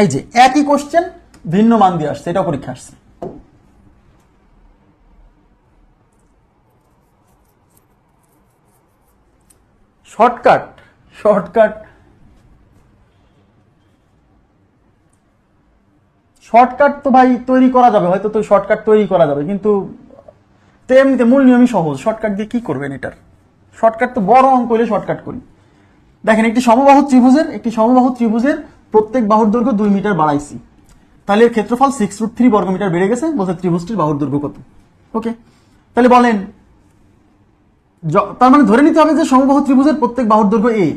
এই যে একই কোশ্চেন ভিন্ন মান দিয়ে আসছে এটা পরীক্ষা আসছে। শর্টকাট শর্টকাট শর্টকাট তো ভাই তৈরি করা যাবে, হয়তো তো শর্টকাট তৈরি করা যাবে, কিন্তু এমনিতে মূল নিয়মই সহজ শর্টকাট দিয়ে কি করবেন এটার? শর্টকাট তো বড় অঙ্ক হলে শর্টকাট করি। দেখেন, একটি সমবাহু ত্রিভুজের, একটি সমবাহু ত্রিভুজের প্রত্যেক বাহুর দৈর্ঘ্য দুই মিটার বাড়াইছি। তাহলে এর ক্ষেত্রফল সিক্স রুট থ্রি বর্গমিটার বেড়ে গেছে, বলছে ত্রিভুজটির বাহুর দৈর্ঘ্য কত? ওকে তাহলে বলেন তার মানে ধরে নিতে হবে যে সমবাহু ত্রিভুজের প্রত্যেক বাহুর দৈর্ঘ্য এ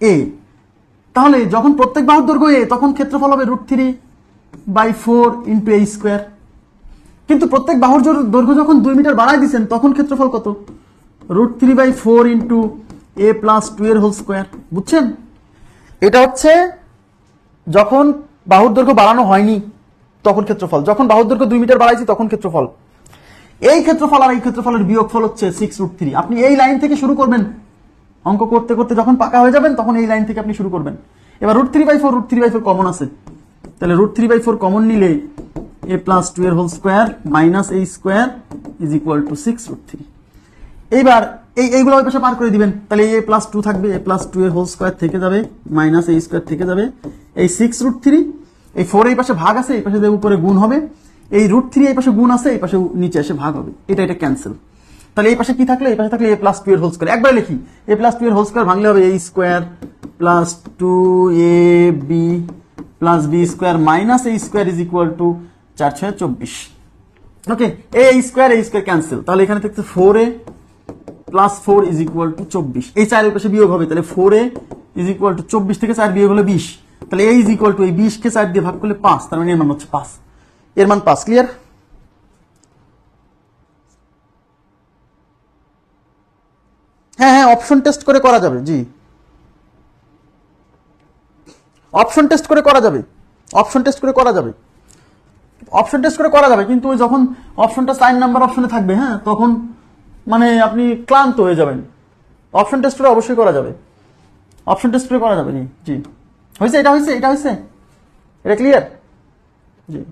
এ তাহলে যখন প্রত্যেক বাহুর দৈর্ঘ্য এ তখন ক্ষেত্রফল হবে root three by four into a square কিন্তু প্রত্যেক বাহুর দৈর্ঘ্য যখন দুই মিটার বাড়াই দিচ্ছেন তখন ক্ষেত্রফল কত? Root three by four into a plus two এর হোল স্কোয়ার বুঝছেন? এটা হচ্ছে যখন বাহুর দৈর্ঘ্য বাড়ানো হয়নি, তখন ক্ষেত্রফল। যখন বাহুর দৈর্ঘ্য দুই মিটার বাড়াইছি, তখন ক্ষেত্রফল। এই ক্ষেত্রফল আর এই ক্ষেত্রফলের বিয়োগফল হচ্ছে সিক্স রুট থ্রি আপনি এই লাইন থেকে শুরু করবেন। অঙ্ক করতে করতে যখন পাকা হয়ে যাবেন, তখন এই লাইন থেকে আপনি শুরু করবেন। এবার root three by four root three by four common আছে। তাহলে root three by four common নিলে এ প্লাস টু এর whole square minus a square is equal to six root three এইবার এই, এইগুলো ওই পাশে পার করে দিবেন। তাহলে এ প্লাস টু থাকবে এ প্লাস টু এর হোল স্কোয়ার থেকে যাবে মাইনাস এ স্কোয়ার থেকে যাবে। এই সিক্স রুট থ্রি এই ফোর এই পাশে ভাগ আছে, এই পাশে উপরে গুণ হবে। এই রুট থ্রি এই পাশে গুণ আছে, এই পাশে নিচে এসে ভাগ হবে। এটা এটা ক্যান্সেল তাহলে এই পাশে কি থাকলে? এই পাশে থাকলে এ প্লাস টু এর হোল স্কোয়ার একবার লিখি এ প্লাস টু এর হোল স্কোয়ার ভাঙলে হবে a square plus two a b plus b square minus a square is equal to চার ছয় চব্বিশ। Okay a square a square cancel তাহলে এখানে থাকছে four a plus four is equal to চব্বিশ। এই চারের পাশে বিয়োগ হবে, তাহলে ফোর ইজ ইকুয়াল টু চব্বিশ থেকে চার বিয়োগ হলে বিশ। তাহলে এ ইজ ইকুয়াল টু এই বিশকে চার দিয়ে ভাগ করলে পাঁচ, তার মানে এর মান হচ্ছে পাঁচ। এর মান পাঁচ ক্লিয়ার হ্যাঁ হ্যাঁ অপশন টেস্ট করে করা যাবে, জি। অপশন টেস্ট করে করা যাবে অপশন টেস্ট করে করা যাবে। অপশন টেস্ট করে করা যাবে, কিন্তু ওই যখন অপশনটা সাইন নাম্বার অপশনে থাকবে হ্যাঁ তখন মানে আপনি ক্লান্ত হয়ে যাবেন। অপশন টেস্ট করে অবশ্যই করা যাবে। অপশন টেস্ট করে করা যাবে জি জি। হয়েছে? এটা হয়েছে? এটা হয়েছে? এটা ক্লিয়ার জি।